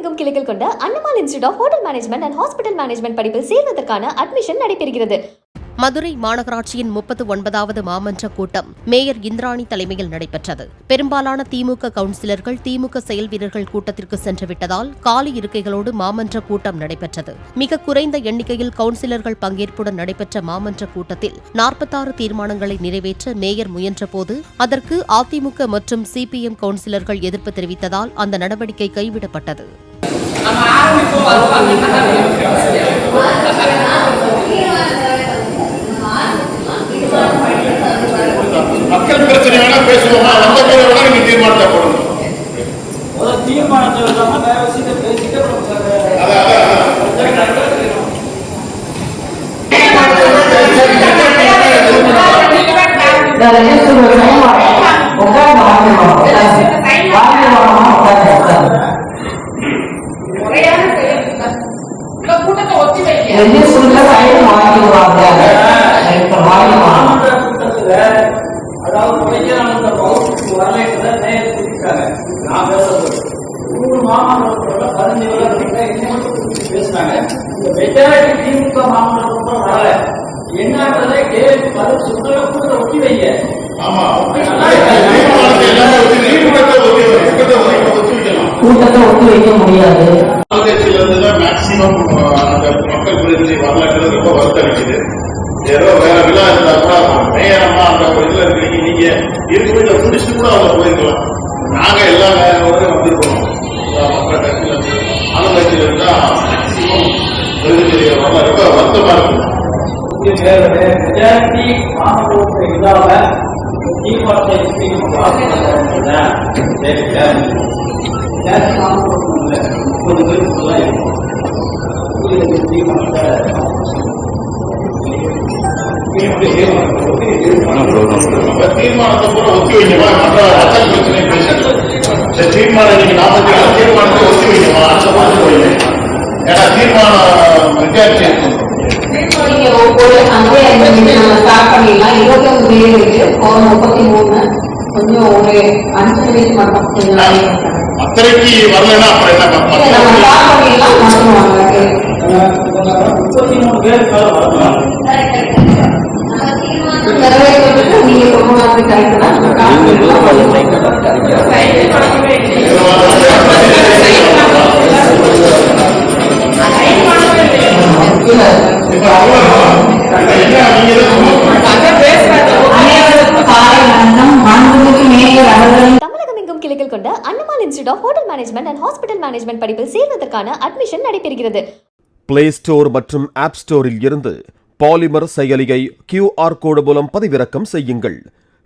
தமிழகமெங்கும் கிளைகள் கொண்ட Annamal institute of hotel management and hospital management படிப்பில் சேர்வதற்கான அட்மிஷன் நடைபெறுகிறது. மதுரை மாநகராட்சியின் முப்பத்து ஒன்பதாவது மாமன்ற கூட்டம் மேயர் இந்திராணி தலைமையில் நடைபெற்றது. பெரும்பாலான திமுக கவுன்சிலர்கள் திமுக செயல் வீரர்கள் கூட்டத்திற்கு சென்றுவிட்டதால் காலி இருக்கைகளோடு மாமன்ற கூட்டம் நடைபெற்றது. மிக குறைந்த எண்ணிக்கையில் கவுன்சிலர்கள் பங்கேற்புடன் நடைபெற்ற மாமன்ற கூட்டத்தில் நாற்பத்தாறு தீர்மானங்களை நிறைவேற்ற மேயர் முயன்றபோது அதற்கு அதிமுக மற்றும் சிபிஎம் கவுன்சிலர்கள் எதிர்ப்பு தெரிவித்ததால் அந்த நடவடிக்கை கைவிடப்பட்டது. மக்கள் பிரச்சனை வேணா பேசுவோமா? வந்த பேரை வேணா நீங்க தீர்மானத்தை ஒரு தீர்மானத்தை விடாம வேற விஷயத்தை பேசிட்டு மாமன்றத்தோட பதினஞ்சு பேர் இன்னும் பேசினாங்க. மெஜாரிட்டி திமுக கூட்டம் வரல. என்னன்றதை கேள்வி பதில் சொல்ற கூட்டத்தை ஒட்டி வைங்க. ஆமா. கூட்டத்தை ஒத்தி- ஒத்தி வைக்கலாம். கூட்டத்தை ஒத்தி வைக்க முடியாது. ஆளுங்கட்சியில இருந்து தான் மேக்சிமம் மக்கள் பிரதிநிதி வரலாற்று ரொம்ப வருத்தளிக்குது ஏதோ வேற விழா இருந்தா கூட அந்த ஒரு இதுல இருக்கீங்க. நீங்க இருக்கிறத வீட்டுல கூட அவங்க போயிருக்கலாம். நாங்க எல்லா வேலையோட வந்திருக்கோம். மக்கள் கட்சியில இருந்து கட்சியில இருந்தா மேக்சிமம் பிரதிநிதி வரல ரொம்ப வருத்தமா இருக்கும் மெஜாரிட்டி மாமன்ற இல்லாம தீர்மானத்தை எப்படி தீர்மானத்தை கூட ஒத்தி வைக்கமா மற்ற மக்கள் பிரச்சனை பேசுறது இந்த தீர்மானம் நீங்க நாற்பத்தி ஏழு தீர்மானத்தை ஒத்தி வைக்கமா அந்த மாதிரி போயிடுங்க ஏன்னா தீர்மானம் மெஜாரிட்டி இருக்கும் நீங்க ஒவ்வொரு அங்கே நம்ம ஸ்டார்ட் பண்ணிடலாம் இருபத்தொன்று பேர் இருக்கு ஒரு முப்பத்தி மூணு கொஞ்சம் ஒரு அஞ்சு நிமிஷம் மட்டும் கொஞ்சம் நாளைக்கு பண்ணுங்க. அத்தனைக்கு வரலன்னா அப்புறம் என்ன அவர்களின் தமிழகமெங்கும் கிளைகள் கொண்ட Annamal institute of hotel management and hospital management படிப்பில் சேர்வதற்கான அட்மிஷன் நடைபெறுகிறது. பிளே ஸ்டோர் மற்றும் ஆப் ஸ்டோரில் இருந்து பாலிமர் செயலியை கியூஆர் கோடு மூலம் பதிவிறக்கம் செய்யுங்கள்.